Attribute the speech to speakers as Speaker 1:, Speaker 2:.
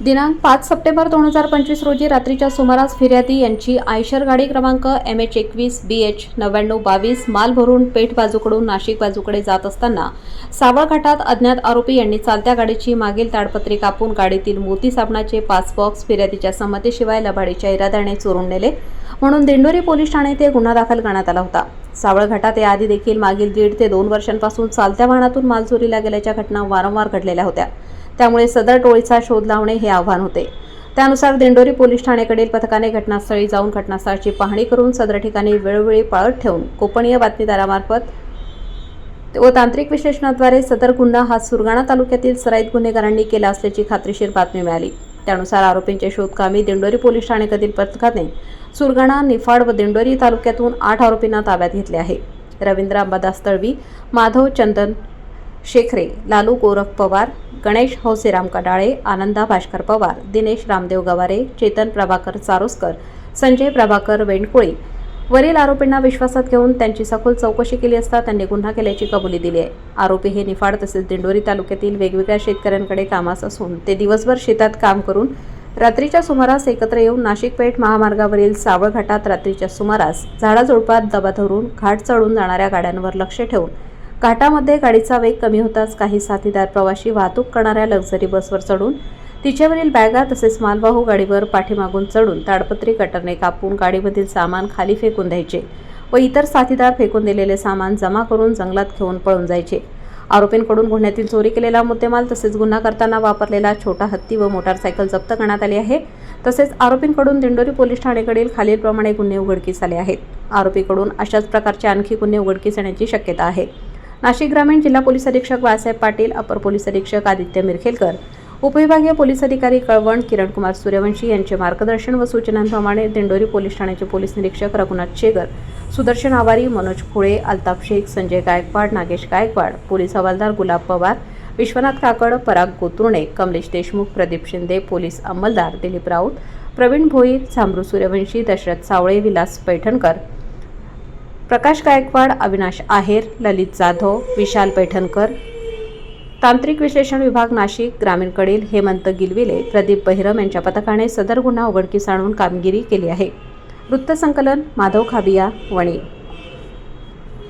Speaker 1: दिनांक पाच सप्टेंबर दोन हजार पंचवीस रोजी रात्रीच्या सुमारास फिर्यादी यांची आयशर गाडी क्रमांक एम एच एकवीस बी एच नव्याण्णव बावीस माल भरून पेठ बाजूकडून नाशिक बाजूकडे जात असताना सावळघाटात अज्ञात आरोपी यांनी चालत्या गाडीची मागील ताडपत्री कापून गाडीतील मोती साबणाचे पाच बॉक्स फिर्यादीच्या संमतीशिवाय लबाडीच्या इराद्याने चोरून नेले. म्हणून दिंडोरी पोलीस ठाणे येथे गुन्हा दाखल करण्यात आला होता. सावळघाटात याआधी देखील मागील दीड ते दोन वर्षांपासून चालत्या वाहनातून माल चोरीला गेल्याच्या घटना वारंवार घडलेल्या होत्या. त्यामुळे सदर टोळीचा शोध लावणे हे आव्हान होते. त्यानुसार दिंडोरी पोलीस ठाण्याकडील पथकाने घटनास्थळी जाऊन घटनास्थळाची पाहणी करून सदर ठिकाणी वेळोवेळी पाळत ठेवून गोपनीय बातमीदारामार्फत व तांत्रिक विश्लेषणाद्वारे सदर गुन्हा हा सुरगाणा तालुक्यातील सराईत गुन्हेगारांनी केला असल्याची खात्रीशीर बातमी मिळाली. त्यानुसार आरोपींचे शोधकामी दिंडोरी पोलीस ठाणेकडील पथकाने सुरगाणा निफाड व दिंडोरी तालुक्यातून आठ आरोपींना ताब्यात घेतले आहे. रवींद्र अंबादास तळवी माधव चंदन शेखरे लालू गोरख पवार गणेश हौसेराम कडाळे आनंदा भास्कर पवार दिनेश रामदेव गवारे चेतन प्रभाकर चारोस्कर संजय प्रभाकर वेंडकोळी. वरील आरोपींना विश्वासात घेऊन त्यांची सखोल चौकशी केली असता त्यांनी गुन्हा केल्याची कबुली दिली आहे. आरोपी हे निफाड तसेच दिंडोरी तालुक्यातील वेगवेगळ्या शेतकऱ्यांकडे कामास असून ते दिवसभर शेतात काम करून रात्रीच्या सुमारास एकत्र येऊन नाशिक पेठ महामार्गावरील सावळ घाटात रात्रीच्या सुमारास झाडाझुडपात दबा धरून घाट चढून जाणाऱ्या गाड्यांवर लक्ष ठेवून घाटामध्ये गाडीचा वेग कमी होताच काही साथीदार प्रवाशी वाहतूक करणाऱ्या लक्झरी बसवर चढून तिच्यावरील बॅगा तसेच मालवाहू गाडीवर पाठीमागून चढून ताडपत्री कटरने कापून गाडीमधील सामान खाली फेकून द्यायचे व इतर साथीदार फेकून दिलेले सामान जमा करून जंगलात घेऊन पळून जायचे. आरोपींकडून गुन्ह्यातील चोरी केलेला मुद्देमाल तसेच गुन्हा करताना वापरलेला छोटा हत्ती व मोटारसायकल जप्त करण्यात आली आहे. तसेच आरोपींकडून दिंडोरी पोलीस ठाणेकडील खालीलप्रमाणे गुन्हे उघडकीस आले आहेत. आरोपीकडून अशाच प्रकारचे आणखी गुन्हे उघडकीस येण्याची शक्यता आहे. नाशिक ग्रामीण जिल्हा पोलीस अधीक्षक बाळासाहेब पाटील अपर पोलीस अधीक्षक आदित्य मिरखेलकर उपविभागीय पोलीस अधिकारी कळवण किरणकुमार सूर्यवंशी यांचे मार्गदर्शन व सूचनांप्रमाणे दिंडोरी पोलीस ठाण्याचे पोलीस निरीक्षक रघुनाथ शेगर सुदर्शन आवारी मनोज फुळे अल्ताफ शेख संजय गायकवाड नागेश गायकवाड पोलीस हवालदार गुलाब पवार विश्वनाथ काकड पराग गोतुर्णे कमलेश देशमुख प्रदीप शिंदे पोलीस अंमलदार दिलीप राऊत प्रवीण भोईर झांबरू सूर्यवंशी दशरथ सावळे विलास पैठणकर प्रकाश गायकवाड अविनाश आहेर ललित जाधव विशाल पैठणकर. तांत्रिक विश्लेषण विभाग नाशिक ग्रामीणकडील हेमंत गिलविले प्रदीप बहिरम यांच्या पथकाने सदर गुन्हा उघडकीस आणून कामगिरी केली आहे. वृत्तसंकलन माधव खाबिया वणी.